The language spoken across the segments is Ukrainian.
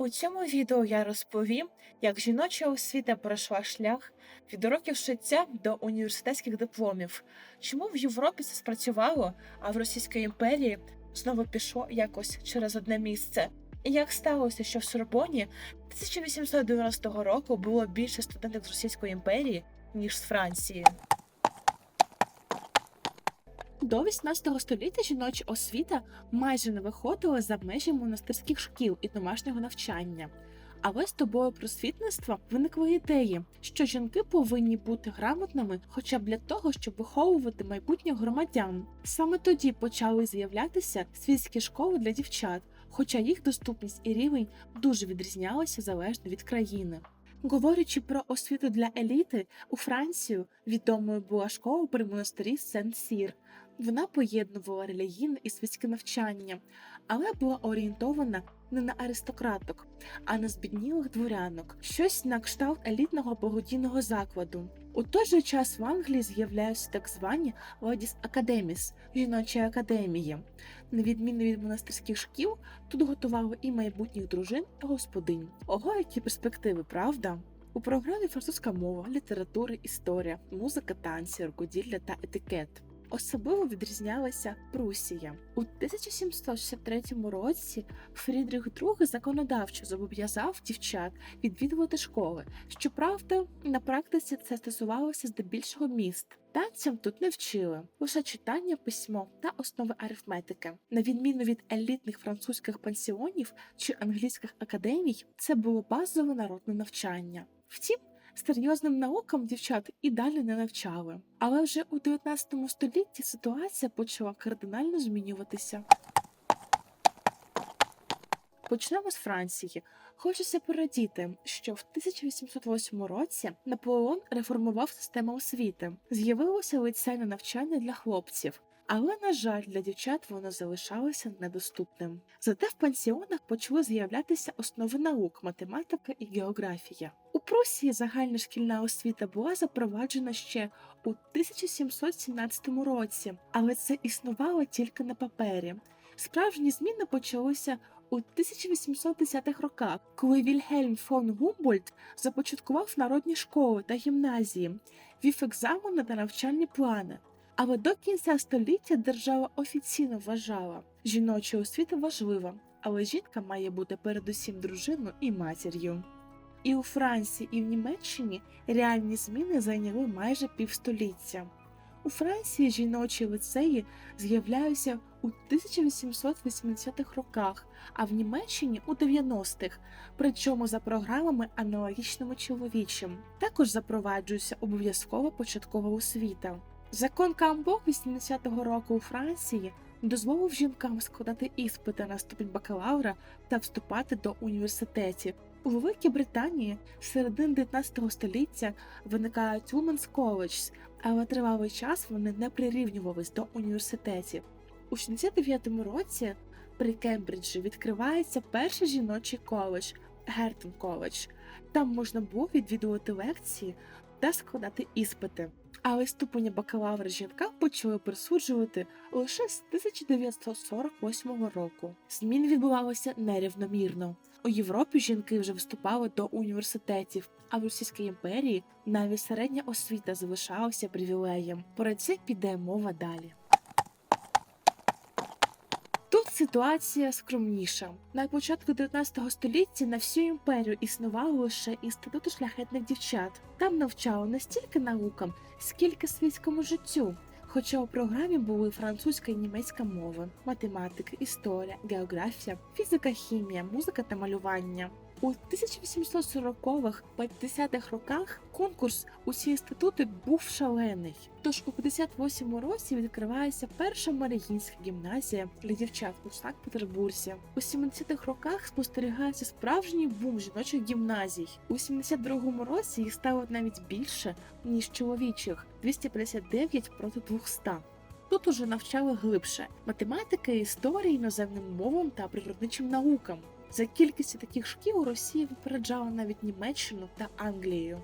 У цьому відео я розповім, як жіноча освіта пройшла шлях від уроків шиття до університетських дипломів, чому в Європі це спрацювало, а в Російській імперії знову пішло якось через одне місце. І як сталося, що в Сорбоні 1890 року було більше студентів з Російської імперії, ніж з Франції. До 18 століття жіноча освіта майже не виходила за межі монастирських шкіл і домашнього навчання. Але з тобою просвітництва виникли ідеї, що жінки повинні бути грамотними хоча б для того, щоб виховувати майбутніх громадян. Саме тоді почали з'являтися світські школи для дівчат, хоча їх доступність і рівень дуже відрізнялися залежно від країни. Говорячи про освіту для еліти, у Францію відомою була школа при монастирі Сен-Сір. Вона поєднувала релігійне і світське навчання, але була орієнтована не на аристократок, а на збіднілих дворянок, щось на кшталт елітного благодійного закладу. У той же час в Англії з'являються так звані Ladies Academies – жіночі академії. На відміну від монастирських шкіл, тут готували і майбутніх дружин та господинь. Ого, які перспективи, правда? У програмі французька мова, література, історія, музика, танці, рукоділля та етикет. Особливо відрізнялася Прусія. У 1763 році Фрідрих II законодавчо зобов'язав дівчат відвідувати школи. Щоправда, на практиці це стосувалося здебільшого міст. Танцям тут не вчили лише читання, письмо та основи арифметики. На відміну від елітних французьких пансіонів чи англійських академій, це було базове народне навчання. Втім, серйозним наукам дівчат і далі не навчали. Але вже у 19 столітті ситуація почала кардинально змінюватися. Почнемо з Франції. Хочеться порадіти, що в 1808 році Наполеон реформував систему освіти. З'явилося лицейне навчання для хлопців. Але, на жаль, для дівчат воно залишалося недоступним. Зате в пансіонах почали з'являтися основи наук, математика і географія. У Прусії загальна шкільна освіта була запроваджена ще у 1717 році, але це існувало тільки на папері. Справжні зміни почалися у 1810-х роках, коли Вільгельм фон Гумбольдт започаткував народні школи та гімназії, вів екзамени та навчальні плани. Але до кінця століття держава офіційно вважала, жіноча освіта важлива, але жінка має бути передусім дружиною і матір'ю. І у Франції, і в Німеччині реальні зміни зайняли майже півстоліття. У Франції жіночі лицеї з'являються у 1880-х роках, а в Німеччині у 90-х, причому за програмами аналогічними чоловічим. Також запроваджується обов'язкова початкова освіта. Закон Камбо 80-го року у Франції дозволив жінкам складати іспити на ступінь бакалавра та вступати до університетів. У Великій Британії середини 19 століття виникають Women's Colleges, але тривалий час вони не прирівнювались до університетів. У 69-му році при Кембриджі відкривається перший жіночий коледж Гертон Коледж. Там можна було відвідувати лекції та складати іспити. Але ступені бакалавра жінка почали присуджувати лише з 1948 року. Змін відбувалося нерівномірно. У Європі жінки вже вступали до університетів, а в Російській імперії навіть середня освіта залишалася привілеєм. Про це піде мова далі. Тут ситуація скромніша. На початку 19 століття на всю імперію існував лише інститут шляхетних дівчат. Там навчали не стільки наукам, скільки світському життю. Хоча у програмі були французька і німецька мови, математика, історія, географія, фізика, хімія, музика та малювання. У 1840-50-х роках конкурс у ці інститути був шалений. Тож у 58-му році відкривається перша Маріїнська гімназія для дівчат у Санкт-Петербурзі. У 70-х роках спостерігається справжній бум жіночих гімназій. У 72-му році їх стало навіть більше ніж чоловічих 259 проти 200. Тут уже навчали глибше математики, історії, іноземним мовам та природничим наукам. За кількістю таких шкіл Росія випереджала навіть Німеччину та Англію.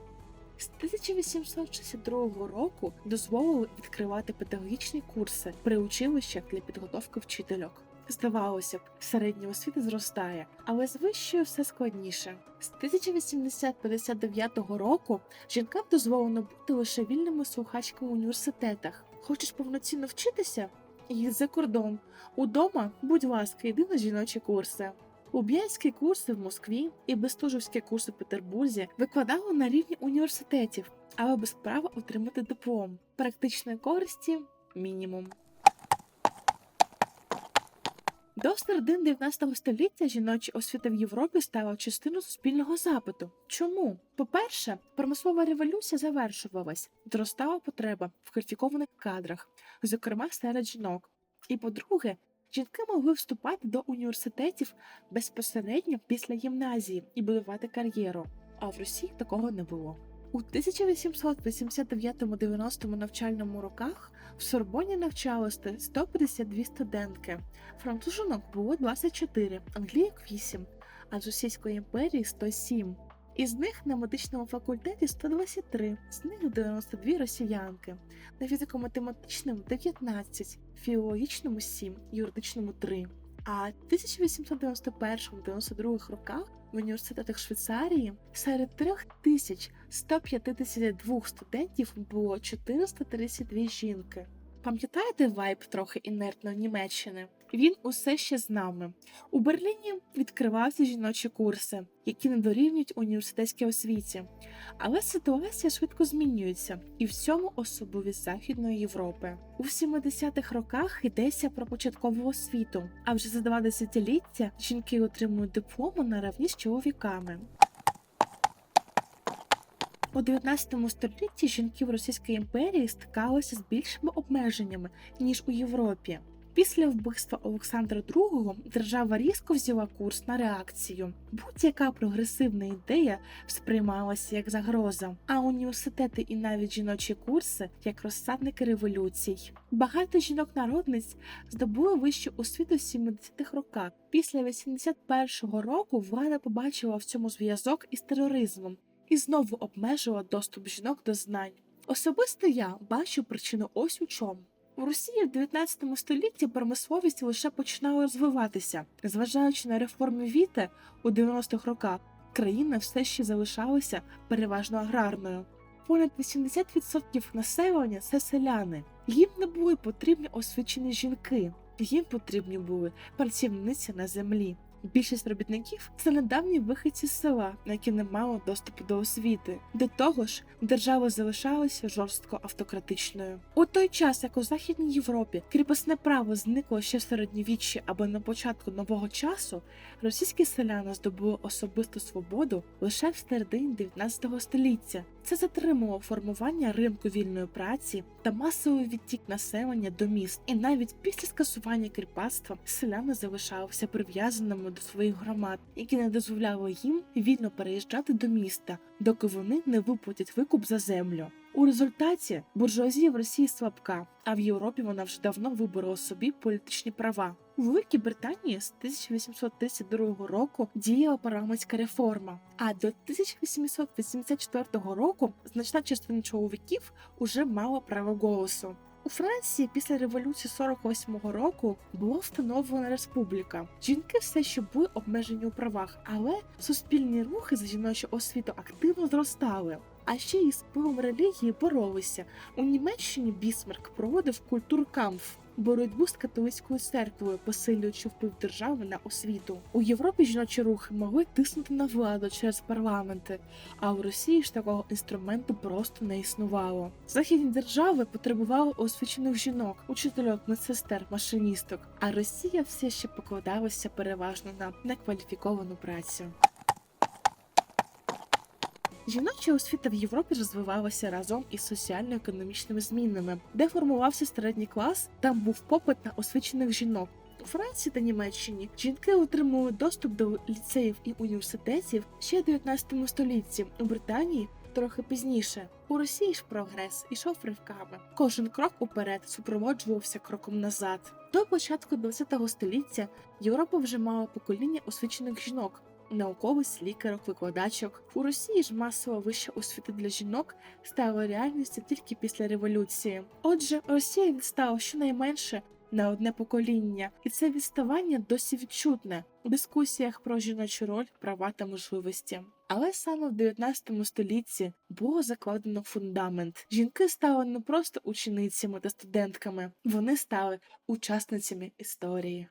З 1862 року дозволили відкривати педагогічні курси при училищах для підготовки вчительок. Здавалося б, середня освіта зростає, але з вищою все складніше. З 1859 року жінкам дозволено бути лише вільними слухачками в університетах. Хочеш повноцінно вчитися? Їдь за кордон. Удома, будь ласка, йди на жіночі курси. Луб'янські курси в Москві і Бестужівські курси в Петербурзі викладали на рівні університетів, але без права отримати диплом. Практичної користі мінімум. До середини 19 століття жіноча освіта в Європі стала частиною суспільного запиту. Чому? По-перше, промислова революція завершувалась, зростала потреба в кваліфікованих кадрах, зокрема серед жінок. І по-друге, жінки могли вступати до університетів безпосередньо після гімназії і будувати кар'єру. А в Росії такого не було. У 1889-90 навчальному роках в Сорбоні навчалося 152 студентки. Францужинок було 24, англійок 8, а з Російської імперії 107. Із них на медичному факультеті 123, з них 92 росіянки, на фізико-математичному 19, філологічному 7, юридичному 3. А в 1891-92 роках в університетах Швейцарії серед 3152 студентів було 432 жінки. Пам'ятаєте вайб трохи інертної Німеччини? Він усе ще з нами. У Берліні відкриваються жіночі курси, які не дорівнюють університетській освіті. Але ситуація швидко змінюється, і в цьому особливість Західної Європи. У 70-х роках йдеться про початкову освіту, а вже за два десятиліття жінки отримують дипломи на рівні з чоловіками. У 19 столітті жінки в Російській імперії стикалися з більшими обмеженнями ніж у Європі. Після вбивства Олександра II держава різко взяла курс на реакцію. Будь-яка прогресивна ідея сприймалася як загроза, а університети і навіть жіночі курси як розсадники революцій. Багато жінок-народниць здобули вищу освіту в 70-х роках. Після 81-го року влада побачила в цьому зв'язок із тероризмом і знову обмежила доступ жінок до знань. Особисто я бачу причину ось у чому. У Росії в 19 столітті промисловість лише починала розвиватися. Зважаючи на реформи Віте у 90-х роках, країна все ще залишалася переважно аграрною. Понад 80% населення це селяни. Їм не були потрібні освічені жінки, їм потрібні були працівниці на землі. Більшість робітників це недавні вихідці з села, які не мали доступу до освіти. До того ж, держава залишалася жорстко автократичною. У той час, як у Західній Європі кріпосне право зникло ще в середньовіччі або на початку нового часу, російські селяни здобули особисту свободу лише в середині 19 століття. Це затримало формування ринку вільної праці та масовий відтік населення до міст. І навіть після скасування кріпацтва селяни залишалися прив'язаними до своїх громад, які не дозволяли їм вільно переїжджати до міста, доки вони не виплатять викуп за землю. У результаті буржуазія в Росії слабка, а в Європі вона вже давно виборола собі політичні права. У Великій Британії з 1832 року діяла парламентська реформа, а до 1884 року значна частина чоловіків уже мала право голосу. У Франції після революції 48-го року була встановлена республіка. Жінки все ще були обмежені у правах, але суспільні рухи за жіночу освіту активно зростали. А ще й з впливом релігії боролися. У Німеччині Бісмарк проводив культуркамф боротьбу з католицькою церквою, посилюючи вплив держави на освіту. У Європі жіночі рухи могли тиснути на владу через парламенти, а в Росії ж такого інструменту просто не існувало. Західні держави потребували освічених жінок, учительок, медсестер, машиністок, а Росія все ще покладалася переважно на некваліфіковану працю. Жіноча освіта в Європі розвивалася разом із соціально-економічними змінами, де формувався середній клас, там був попит на освічених жінок. У Франції та Німеччині жінки отримували доступ до ліцеїв і університетів ще в 19 столітті. У Британії трохи пізніше. У Росії ж прогрес ішов ривками. Кожен крок уперед супроводжувався кроком назад. До початку ХХ століття Європа вже мала покоління освічених жінок. Науковець, лікарок, викладачок у Росії ж масова вища освіта для жінок стала реальністю тільки після революції. Отже, Росія відстала щонайменше на одне покоління, і це відставання досі відчутне у дискусіях про жіночу роль, права та можливості. Але саме в 19 столітті було закладено фундамент. Жінки стали не просто ученицями та студентками, вони стали учасницями історії.